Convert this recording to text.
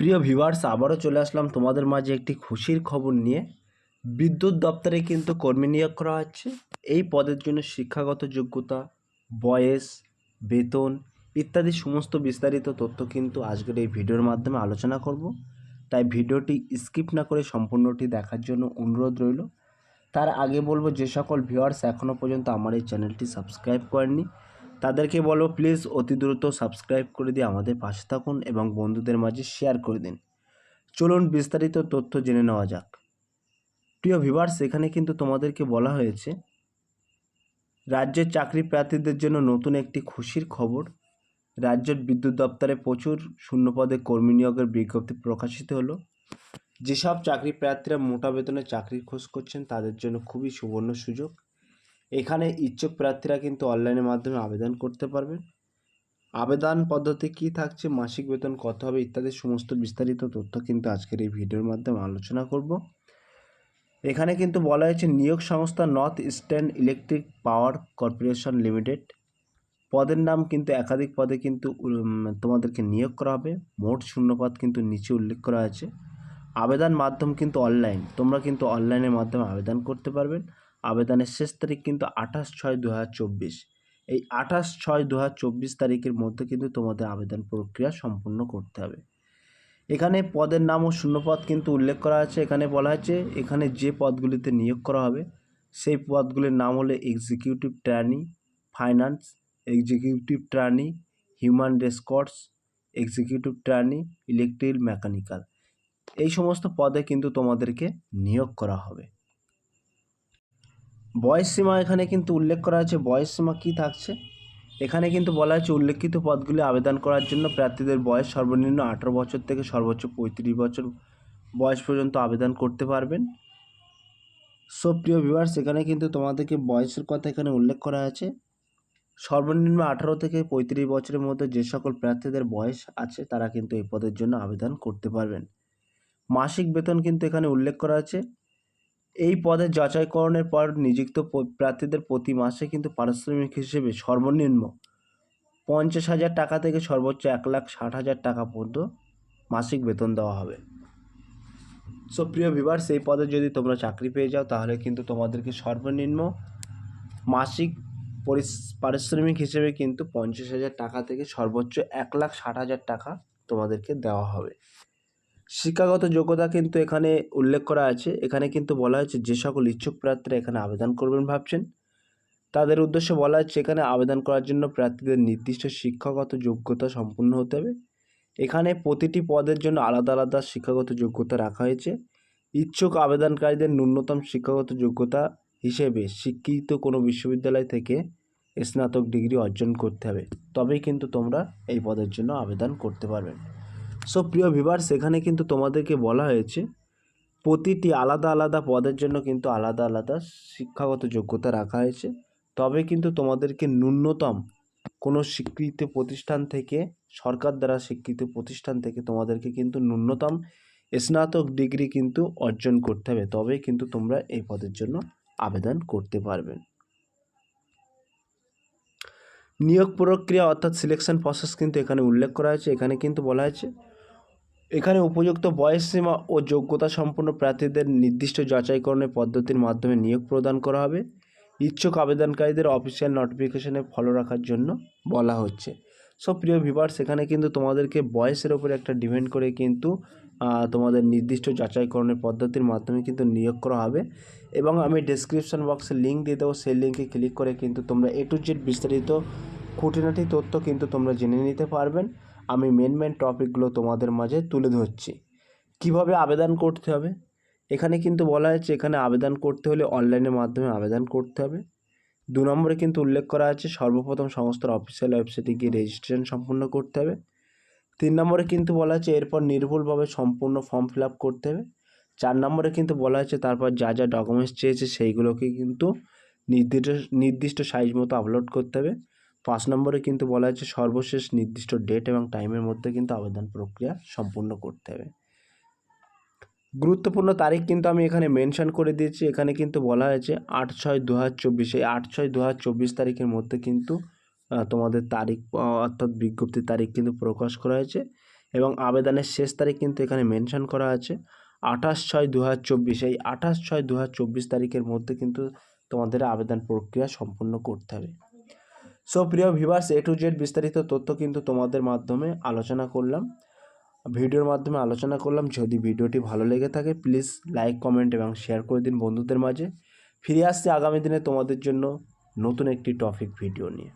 প্রিয় ভিউয়ার্স, আবারও চলে আসলাম তোমাদের মাঝে একটি খুশির খবর নিয়ে। বিদ্যুৎ দপ্তরে কিন্তু কর্মী নিয়োগ করা হচ্ছে। এই পদের জন্য শিক্ষাগত যোগ্যতা, বয়স, বেতন ইত্যাদি সমস্ত বিস্তারিত তথ্য কিন্তু আজকের এই ভিডিওর মাধ্যমে আলোচনা করব। তাই ভিডিওটি স্কিপ না করে সম্পূর্ণটি দেখার জন্য অনুরোধ রইল। তার আগে বলব, যে সকল ভিউয়ার্স এখনও পর্যন্ত আমার এই চ্যানেলটি সাবস্ক্রাইব করেননি তাদেরকে বলো প্লিজ অতি দ্রুত সাবস্ক্রাইব করে দিয়ে আমাদের পাশে থাকুন এবং বন্ধুদের মাঝে শেয়ার করে দিন। চলুন বিস্তারিত তথ্য জেনে নেওয়া যাক। প্রিয় ভিভার্স এখানে কিন্তু তোমাদেরকে বলা হয়েছে, রাজ্যের চাকরি প্রার্থীদের জন্য নতুন একটি খুশির খবর। রাজ্যের বিদ্যুৎ দপ্তরে প্রচুর শূন্যপদে কর্মী নিয়োগের বিজ্ঞপ্তি প্রকাশিত হলো। যেসব চাকরি প্রার্থীরা মোটা বেতনে চাকরির খোঁজ করছেন, তাদের জন্য খুবই সুবর্ণ সুযোগ। এখানে ইচ্ছুক প্রার্থীরা কিন্তু অনলাইনের মাধ্যমে আবেদন করতে পারবেন। আবেদন পদ্ধতি কী থাকছে, মাসিক বেতন কত হবে ইত্যাদি সমস্ত বিস্তারিত তথ্য কিন্তু আজকের এই ভিডিওর মাধ্যমে আলোচনা করব। এখানে কিন্তু বলা হয়েছে, নিয়োগ সংস্থা north eastern electric power corporation limited পদের নাম কিন্তু একাধিক পদে কিন্তু তোমাদেরকে নিয়োগ করা হবে। মোট শূন্যপদ কিন্তু নিচে উল্লেখ করা আছে আবেদন মাধ্যম কিন্তু অনলাইন তোমরা কিন্তু অনলাইনের মাধ্যমে আবেদন করতে পারবেন আবেদনের শেষ তারিখ কিন্তু আঠাশ ছয় দু এই আঠাশ ছয় দু তারিখের মধ্যে কিন্তু তোমাদের আবেদন প্রক্রিয়া সম্পূর্ণ করতে হবে। এখানে পদের নাম ও শূন্যপদ কিন্তু উল্লেখ করা আছে। এখানে বলা আছে এখানে যে পদগুলিতে নিয়োগ করা হবে, সেই পদগুলির নাম হলো executive trainee, finance, executive trainee, human resources, executive trainee, electric mechanical. এই সমস্ত পদে কিন্তু তোমাদেরকে নিয়োগ করা হবে। বয়স সীমা এখানে কিন্তু উল্লেখ করা আছে, বয়স সীমা কী থাকছে? এখানে কিন্তু বলা হয়েছে উল্লেখিত পদগুলি আবেদন করার জন্য প্রার্থীদের বয়স সর্বনিম্ন আঠারো বছর থেকে সর্বোচ্চ পঁয়ত্রিশ বছর বয়স পর্যন্ত আবেদন করতে পারবেন। সো, প্রিয় ভিউয়ার্স এখানে কিন্তু তোমাদেরকে বয়সের কথা এখানে উল্লেখ করা আছে। সর্বনিম্ন আঠারো থেকে পঁয়ত্রিশ বছরের মধ্যে যে সকল প্রার্থীদের বয়স আছে, তারা কিন্তু এই পদের জন্য আবেদন করতে পারবেন। মাসিক বেতন কিন্তু এখানে উল্লেখ করা আছে। এই পদের যাচাইকরণের পর নিযুক্ত প্রার্থীদের প্রতি মাসে কিন্তু পারিশ্রমিক হিসেবে সর্বনিম্ন পঞ্চাশ হাজার টাকা থেকে সর্বোচ্চ এক লাখ ষাট হাজার টাকা পর্যন্ত মাসিক বেতন দেওয়া হবে। সো প্রিয় ভিভার্স এই পদে যদি তোমরা চাকরি পেয়ে যাও, তাহলে কিন্তু তোমাদেরকে সর্বনিম্ন মাসিক পারিশ্রমিক হিসেবে কিন্তু পঞ্চাশ হাজার টাকা থেকে সর্বোচ্চ এক লাখ ষাট হাজার টাকা তোমাদেরকে দেওয়া হবে। শিক্ষাগত যোগ্যতা কিন্তু এখানে উল্লেখ করা আছে। এখানে কিন্তু বলা হয়েছে, যে সকল ইচ্ছুক প্রার্থীরা এখানে আবেদন করবেন ভাবছেন। তাদের উদ্দেশ্যে বলা হচ্ছে, এখানে আবেদন করার জন্য প্রার্থীদের নির্দিষ্ট শিক্ষাগত যোগ্যতা সম্পূর্ণ হতে হবে। এখানে প্রতিটি পদের জন্য আলাদা আলাদা শিক্ষাগত যোগ্যতা রাখা হয়েছে। ইচ্ছুক আবেদনকারীদের ন্যূনতম শিক্ষাগত যোগ্যতা হিসেবে শিক্ষিত কোনো বিশ্ববিদ্যালয় থেকে স্নাতক ডিগ্রি অর্জন করতে হবে। তবেই কিন্তু তোমরা এই পদের জন্য আবেদন করতে পারবেন সো প্রিয় ভিভার্স এখানে কিন্তু তোমাদেরকে বলা হয়েছে, প্রতিটি আলাদা আলাদা পদের জন্য কিন্তু আলাদা আলাদা শিক্ষাগত যোগ্যতা রাখা হয়েছে। তবে কিন্তু তোমাদেরকে ন্যূনতম কোনো স্বীকৃত প্রতিষ্ঠান থেকে, সরকার দ্বারা স্বীকৃত প্রতিষ্ঠান থেকে তোমাদেরকে কিন্তু ন্যূনতম স্নাতক ডিগ্রি কিন্তু অর্জন করতে হবে। তবেই কিন্তু তোমরা এই পদের জন্য আবেদন করতে পারবেন নিয়োগ প্রক্রিয়া অর্থাৎ সিলেকশন প্রসেস কিন্তু এখানে উল্লেখ করা হয়েছে। এখানে কিন্তু বলা হয়েছে এখানে উপযুক্ত বয়স সীমা ও যোগ্যতা সম্পন্ন প্রার্থীদের নির্দিষ্ট যাচাইকরণের পদ্ধতির মাধ্যমে নিয়োগ প্রদান করা হবে। ইচ্ছুক আবেদনকারীদের অফিসিয়াল নোটিফিকেশনে ফলো রাখার জন্য বলা হচ্ছে। সো, প্রিয় ভিভার্স এখানে কিন্তু তোমাদেরকে বয়সের ওপরে একটা ডিপেন্ড করে কিন্তু তোমাদের নির্দিষ্ট যাচাইকরণের পদ্ধতির মাধ্যমে কিন্তু নিয়োগ করা হবে। এবং আমি ডেসক্রিপশন বক্সে লিঙ্ক দিয়ে দেবো। সেই লিঙ্কে ক্লিক করে কিন্তু তোমরা এ টু জেড বিস্তারিত খুঁটিনাটি তথ্য কিন্তু তোমরা জেনে নিতে পারবেন। আমি মেন মেন টপিকগুলো তোমাদের মাঝে তুলে ধরছি। কীভাবে আবেদন করতে হবে? এখানে কিন্তু বলা হয়েছে, এখানে আবেদন করতে হলে অনলাইনের মাধ্যমে আবেদন করতে হবে। দু নম্বরে কিন্তু উল্লেখ করা আছে, সর্বপ্রথম সংস্থার অফিসিয়াল ওয়েবসাইটে গিয়ে রেজিস্ট্রেশন সম্পূর্ণ করতে হবে। তিন নম্বরে কিন্তু বলা আছে, এরপর নির্ভুলভাবে সম্পূর্ণ ফর্ম ফিল আপ করতে হবে। চার নম্বরে কিন্তু বলা আছে, তারপর যা যা ডকুমেন্টস চেয়েছে সেইগুলোকে কিন্তু নির্দিষ্ট নির্দিষ্ট সাইজ মতো আপলোড করতে হবে। পাঁচ নম্বরে কিন্তু বলা হয়েছে সর্বশেষ নির্দিষ্ট ডেট এবং টাইমের মধ্যে কিন্তু আবেদন প্রক্রিয়া সম্পূর্ণ করতে হবে। গুরুত্বপূর্ণ তারিখ কিন্তু আমি এখানে মেনশন করে দিয়েছি। এখানে কিন্তু বলা হয়েছে আট ছয় দু হাজার চব্বিশ। এই আট ছয় দু হাজার চব্বিশ তারিখের মধ্যে কিন্তু তোমাদের তারিখ অর্থাৎ বিজ্ঞপ্তির তারিখ কিন্তু প্রকাশ করা হয়েছে এবং আবেদনের শেষ তারিখ কিন্তু এখানে মেনশন করা আছে। আঠাশ ছয় দু হাজার চব্বিশ। এই আঠাশ ছয় দু হাজার চব্বিশ তারিখের মধ্যে কিন্তু তোমাদের আবেদন প্রক্রিয়া সম্পূর্ণ করতে হবে। সো প্রিয় ভিভার্স এ টু জেড বিস্তারিত তথ্য কিন্তু তোমাদের মাধ্যমে আলোচনা করলাম। ভিডিওর মাধ্যমে আলোচনা করলাম। যদি ভিডিওটি ভালো লেগে থাকে প্লিজ লাইক কমেন্ট এবং শেয়ার করে দিন বন্ধুদের মাঝে। ফিরে আসছি আগামী দিনে তোমাদের জন্য নতুন একটি টপিক ভিডিও নিয়ে।